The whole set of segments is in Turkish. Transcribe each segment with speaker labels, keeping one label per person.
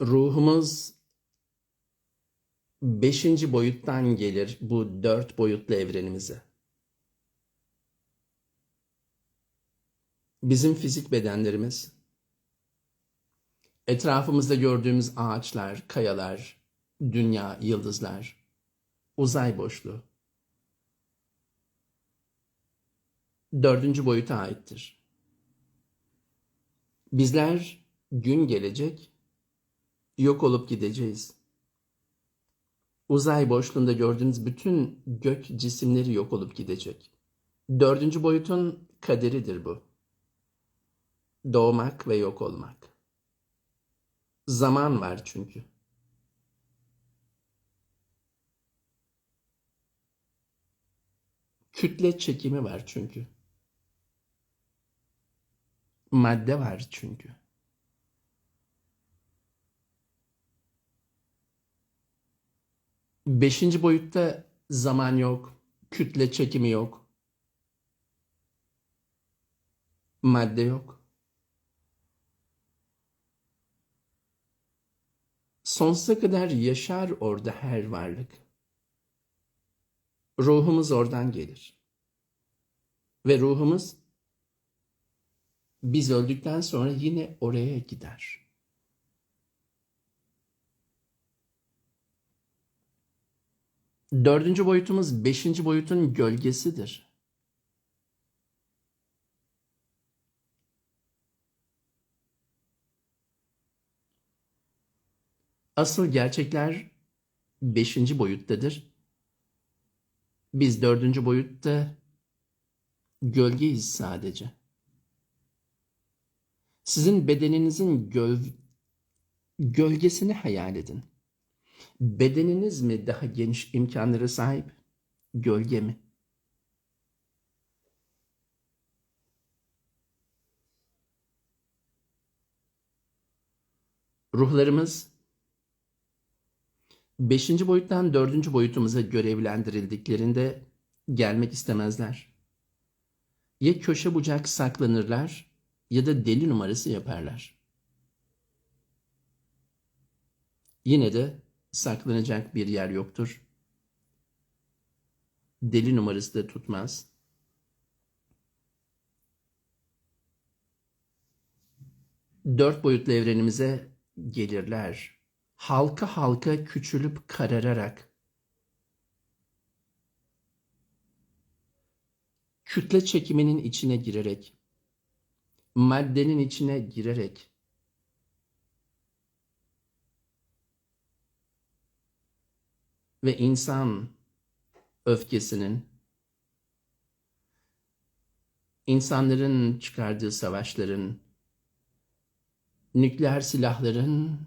Speaker 1: Ruhumuz beşinci boyuttan gelir bu dört boyutlu evrenimize. Bizim fizik bedenlerimiz, etrafımızda gördüğümüz ağaçlar, kayalar, dünya, yıldızlar, uzay boşluğu, dördüncü boyuta aittir. Bizler gün gelecek, yok olup gideceğiz. Uzay boşluğunda gördüğünüz bütün gök cisimleri yok olup gidecek. Dördüncü boyutun kaderidir bu. Doğmak ve yok olmak. Zaman var çünkü. Kütle çekimi var çünkü. Madde var çünkü. Beşinci boyutta zaman yok, kütle çekimi yok, madde yok. Sonsuza kadar yaşar orada her varlık. Ruhumuz oradan gelir. Ve ruhumuz biz öldükten sonra yine oraya gider. Dördüncü boyutumuz beşinci boyutun gölgesidir. Asıl gerçekler beşinci boyuttadır. Biz dördüncü boyutta gölgeyiz sadece. Sizin bedeninizin göl- gölgesini hayal edin. Bedeniniz mi daha geniş imkanlara sahip, gölge mi? Ruhlarımız beşinci boyuttan dördüncü boyutumuza görevlendirildiklerinde gelmek istemezler. Ya köşe bucak saklanırlar ya da deli numarası yaparlar. Yine de saklanacak bir yer yoktur. Deli numarası da tutmaz. Dört boyutlu evrenimize gelirler. Halka halka küçülüp karararak. Kütle çekiminin içine girerek. Maddenin içine girerek. Ve insan öfkesinin insanların çıkardığı savaşların nükleer silahların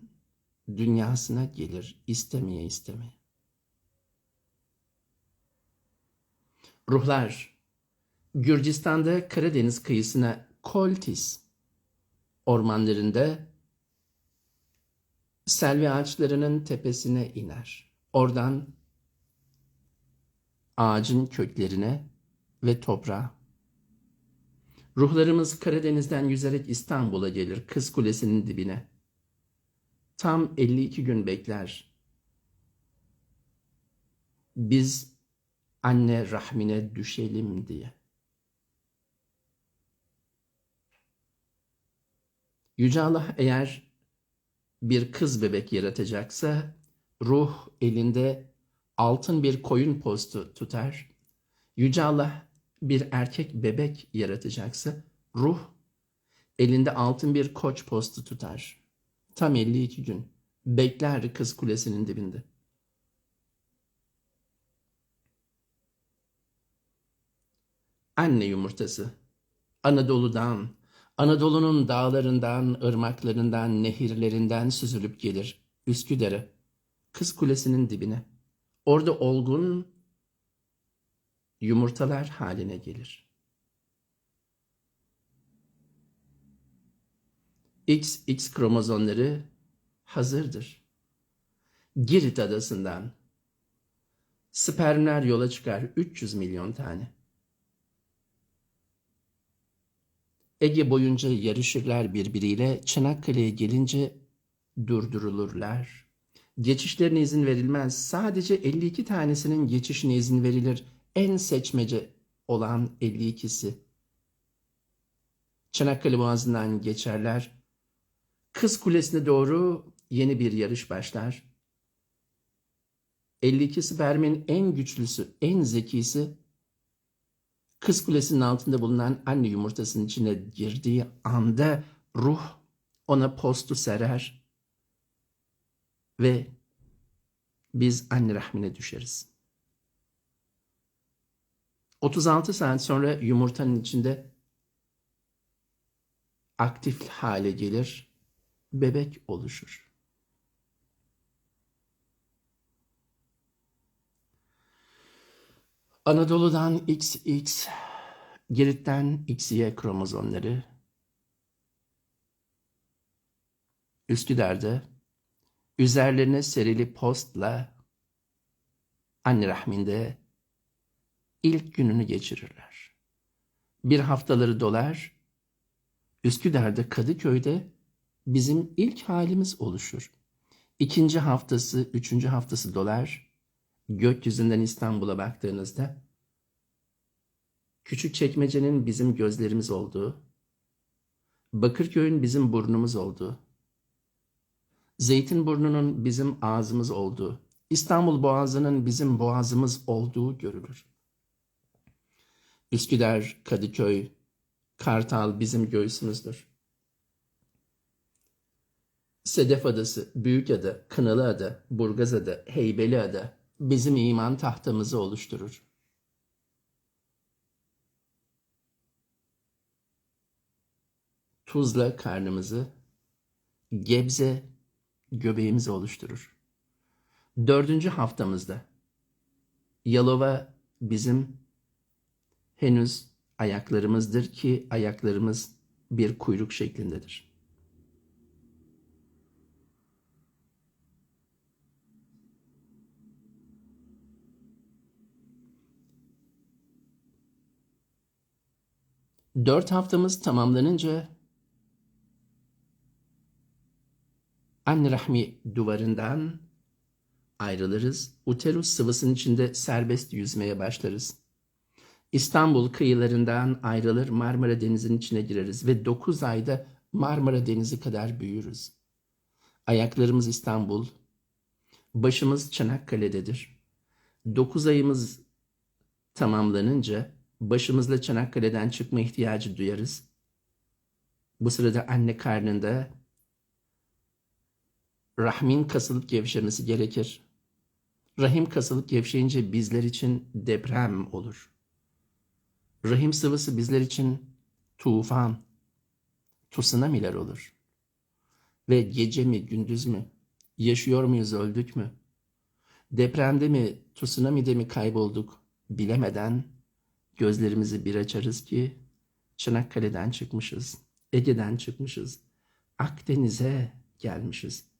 Speaker 1: dünyasına gelir istemeye istemeye. Ruhlar Gürcistan'da Karadeniz kıyısına Koltis ormanlarında selvi ağaçlarının tepesine iner. Oradan ağacın köklerine ve toprağa. Ruhlarımız Karadeniz'den yüzerek İstanbul'a gelir, Kız Kulesi'nin dibine. Tam 52 gün bekler. Biz anne rahmine düşelim diye. Yüce Allah eğer bir kız bebek yaratacaksa ruh elinde altın bir koyun postu tutar. Yüce Allah bir erkek bebek yaratacaksa ruh elinde altın bir koç postu tutar. Tam 52 gün bekler kız kulesinin dibinde. Anne yumurtası Anadolu'dan, Anadolu'nun dağlarından, ırmaklarından, nehirlerinden süzülüp gelir Üsküdar'a, Kız Kulesi'nin dibine. Orada olgun yumurtalar haline gelir. XX kromozomları hazırdır. Girit adasından spermler yola çıkar 300 milyon tane. Ege boyunca yarışırlar birbiriyle. Çanakkale'ye gelince durdurulurlar. Geçişlerine izin verilmez. Sadece 52 tanesinin geçişine izin verilir. En seçmece olan 52'si. Çanakkale Boğazı'ndan geçerler. Kız Kulesi'ne doğru yeni bir yarış başlar. 52 spermin en güçlüsü, en zekisi Kız Kulesi'nin altında bulunan anne yumurtasının içine girdiği anda ruh ona postu serer ve biz anne rahmine düşeriz. 36 saat sonra yumurtanın içinde aktif hale gelir, bebek oluşur. Anadolu'dan XX, Girit'ten XY kromozomları, Üsküdar'da üzerlerine serili postla anne rahminde ilk gününü geçirirler. Bir haftaları dolar, Üsküdar'da Kadıköy'de bizim ilk halimiz oluşur. İkinci haftası, üçüncü haftası dolar, gökyüzünden İstanbul'a baktığınızda küçük çekmecenin bizim gözlerimiz olduğu, Bakırköy'ün bizim burnumuz olduğu, Zeytinburnu'nun bizim ağzımız olduğu, İstanbul Boğazı'nın bizim boğazımız olduğu görülür. Üsküdar, Kadıköy, Kartal bizim göğsümüzdür. Sedef Adası, Büyükada, Kınalıada, Burgazada, Heybeliada bizim iman tahtamızı oluşturur. Tuzla karnımızı, Gebze göbeğimizi oluşturur. Dördüncü haftamızda Yalova bizim henüz ayaklarımızdır ki ayaklarımız bir kuyruk şeklindedir. Dört haftamız tamamlanınca anne rahmi duvarından ayrılırız. Uterus sıvısının içinde serbest yüzmeye başlarız. İstanbul kıyılarından ayrılır Marmara Denizi'nin içine gireriz ve 9 ayda Marmara Denizi kadar büyürüz. Ayaklarımız İstanbul, başımız Çanakkale'dedir. 9 ayımız tamamlanınca başımızla Çanakkale'den çıkma ihtiyacı duyarız. Bu sırada anne karnında rahmin kasılıp gevşemesi gerekir. Rahim kasılıp gevşeyince bizler için deprem olur. Rahim sıvısı bizler için tufan, tsunamiler olur. Ve gece mi, gündüz mü, yaşıyor muyuz, öldük mü? Depremde mi, tsunami'de mi kaybolduk bilemeden gözlerimizi bir açarız ki Çanakkale'den çıkmışız, Ege'den çıkmışız, Akdeniz'e gelmişiz.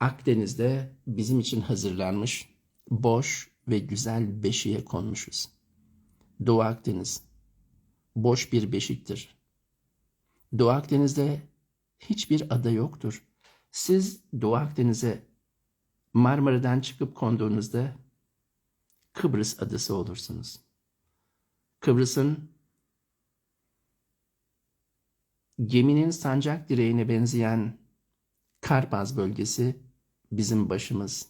Speaker 1: Akdeniz'de bizim için hazırlanmış boş ve güzel beşiğe konmuşuz. Doğu Akdeniz boş bir beşiktir. Doğu Akdeniz'de hiçbir ada yoktur. Siz Doğu Akdeniz'e Marmara'dan çıkıp konduğunuzda Kıbrıs adası olursunuz. Kıbrıs'ın geminin sancak direğine benzeyen Karpaz bölgesi bizim başımız.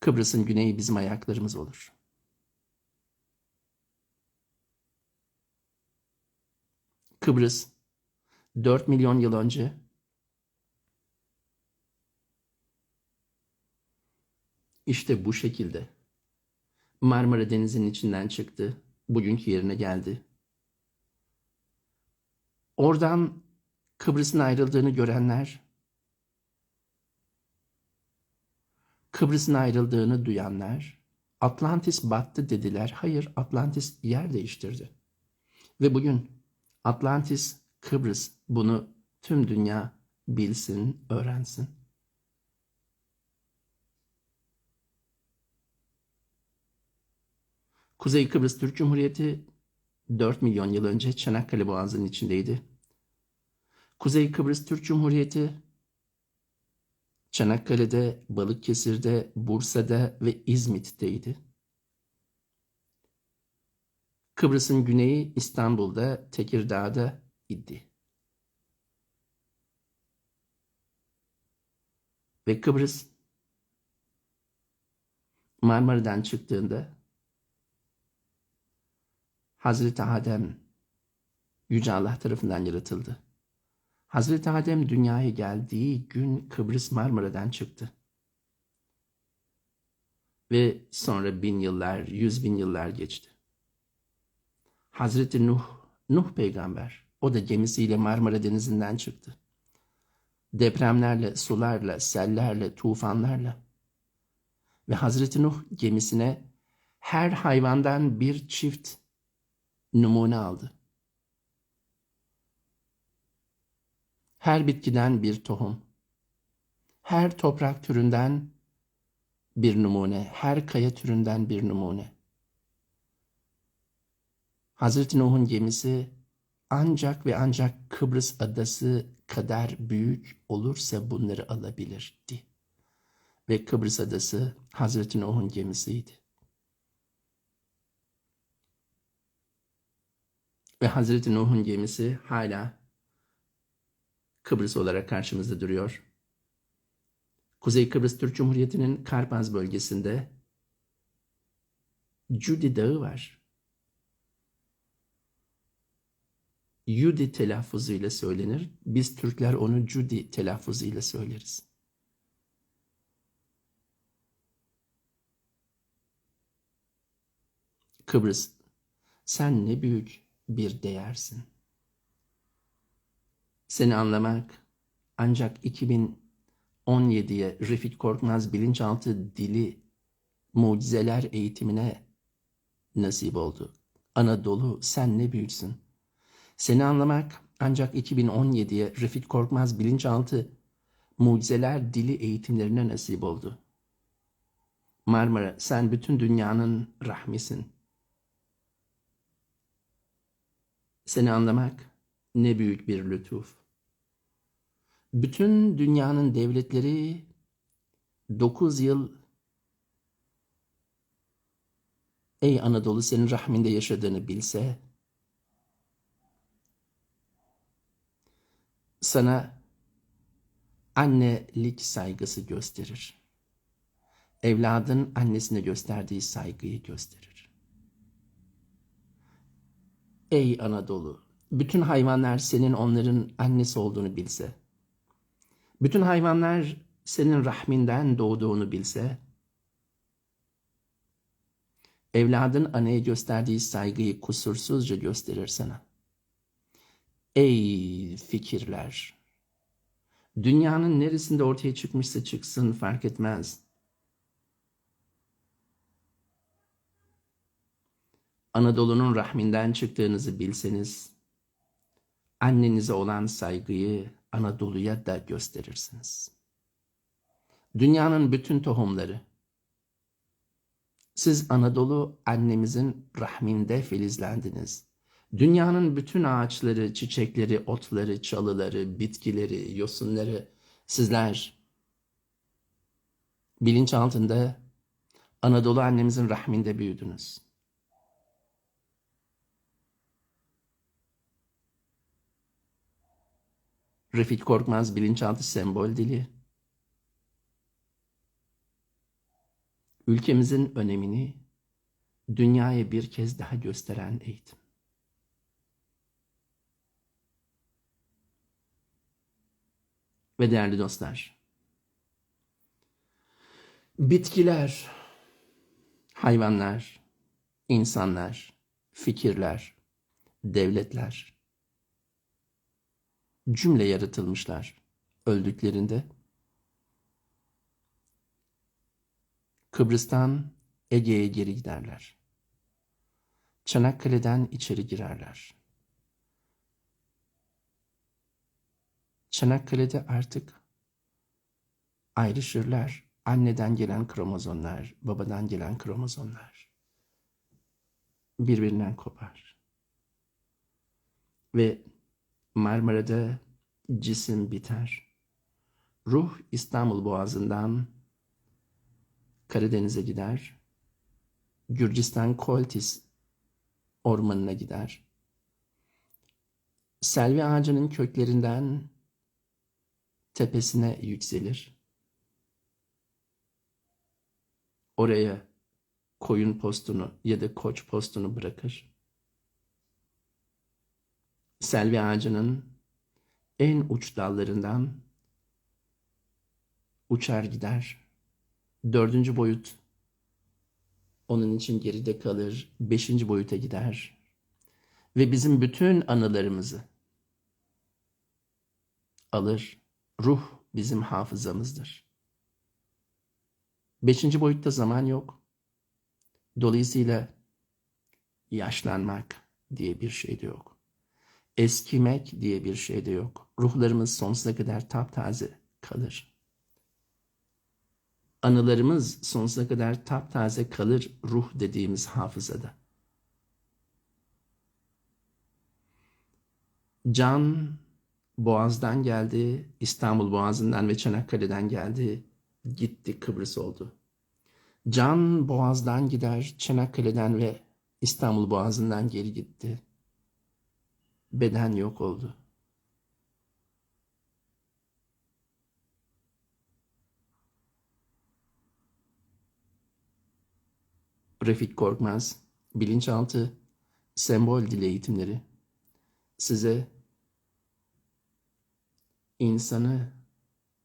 Speaker 1: Kıbrıs'ın güneyi bizim ayaklarımız olur. Kıbrıs 4 milyon yıl önce işte bu şekilde Marmara Denizi'nin içinden çıktı. Bugünkü yerine geldi. Oradan Kıbrıs'ın ayrıldığını görenler, Kıbrıs'ın ayrıldığını duyanlar, Atlantis battı dediler. Hayır, Atlantis yer değiştirdi. Ve bugün Atlantis, Kıbrıs bunu tüm dünya bilsin, öğrensin. Kuzey Kıbrıs Türk Cumhuriyeti 4 milyon yıl önce Çanakkale Boğazı'nın içindeydi. Kuzey Kıbrıs Türk Cumhuriyeti, Çanakkale'de, Balıkesir'de, Bursa'da ve İzmit'teydi. Kıbrıs'ın güneyi İstanbul'da, Tekirdağ'da idi. Ve Kıbrıs Marmara'dan çıktığında Hazreti Adem Yüce Allah tarafından yaratıldı. Hazreti Adem dünyaya geldiği gün Kıbrıs Marmara'dan çıktı. Ve sonra bin yıllar, yüz bin yıllar geçti. Hazreti Nuh, Nuh peygamber, o da gemisiyle Marmara Denizi'nden çıktı. Depremlerle, sularla, sellerle, tufanlarla. Ve Hazreti Nuh gemisine her hayvandan bir çift numune aldı. Her bitkiden bir tohum, her toprak türünden bir numune, her kaya türünden bir numune. Hazreti Nuh'un gemisi ancak ve ancak Kıbrıs adası kadar büyük olursa bunları alabilirdi. Ve Kıbrıs adası Hazreti Nuh'un gemisiydi. Ve Hazreti Nuh'un gemisi hala Kıbrıs olarak karşımızda duruyor. Kuzey Kıbrıs Türk Cumhuriyeti'nin Karpaz bölgesinde Cudi Dağı var. Yudi telaffuzuyla söylenir. Biz Türkler onu Cudi telaffuzuyla söyleriz. Kıbrıs, sen ne büyük bir değersin. Seni anlamak ancak 2017'ye Refik Korkmaz bilinçaltı dili mucizeler eğitimine nasip oldu. Anadolu sen ne büyüksün. Seni anlamak ancak 2017'ye Refik Korkmaz bilinçaltı mucizeler dili eğitimlerine nasip oldu. Marmara sen bütün dünyanın rahmisin. Seni anlamak ne büyük bir lütuf. Bütün dünyanın devletleri 9 yıl ey Anadolu senin rahminde yaşadığını bilse sana annelik saygısı gösterir. Evladın annesine gösterdiği saygıyı gösterir. Ey Anadolu, bütün hayvanlar senin onların annesi olduğunu bilse, bütün hayvanlar senin rahminden doğduğunu bilse, evladın anneye gösterdiği saygıyı kusursuzca gösterir sana. Ey fikirler! Dünyanın neresinde ortaya çıkmışsa çıksın fark etmez. Anadolu'nun rahminden çıktığınızı bilseniz, annenize olan saygıyı Anadolu'ya da gösterirsiniz. Dünyanın bütün tohumları, siz Anadolu annemizin rahminde filizlendiniz. Dünyanın bütün ağaçları, çiçekleri, otları, çalıları, bitkileri, yosunları sizler bilinç altında Anadolu annemizin rahminde büyüdünüz. Refik Korkmaz bilinçaltı sembol dili. Ülkemizin önemini dünyaya bir kez daha gösteren eğitim. Ve değerli dostlar, bitkiler, hayvanlar, insanlar, fikirler, devletler, cümle yaratılmışlar öldüklerinde. Kıbrıs'tan Ege'ye geri giderler. Çanakkale'den içeri girerler. Çanakkale'de artık ayrışırlar. Anneden gelen kromozomlar, babadan gelen kromozomlar birbirinden kopar. Ve Marmara'da cisim biter. Ruh İstanbul Boğazı'ndan Karadeniz'e gider. Gürcistan Koltis ormanına gider. Selvi ağacının köklerinden tepesine yükselir. Oraya koyun postunu ya da koç postunu bırakır. Selvi ağacının en uç dallarından uçar gider. Dördüncü boyut onun için geride kalır. Beşinci boyuta gider. Ve bizim bütün anılarımızı alır. Ruh bizim hafızamızdır. Beşinci boyutta zaman yok. Dolayısıyla yaşlanmak diye bir şey de yok. Eskimek diye bir şey de yok. Ruhlarımız sonsuza kadar taptaze kalır. Anılarımız sonsuza kadar taptaze kalır ruh dediğimiz hafızada. Can Boğaz'dan geldi, İstanbul Boğazı'ndan ve Çanakkale'den geldi, gitti Kıbrıs oldu. Can Boğaz'dan gider, Çanakkale'den ve İstanbul Boğazı'ndan geri gitti. Beden yok oldu. Refik Korkmaz, bilinçaltı, sembol dil eğitimleri size insanı,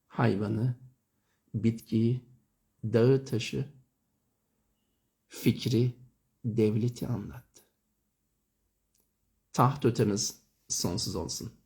Speaker 1: hayvanı, bitkiyi, dağı taşı, fikri, devleti anlattı. Taht ötemiz sonsuz olsun.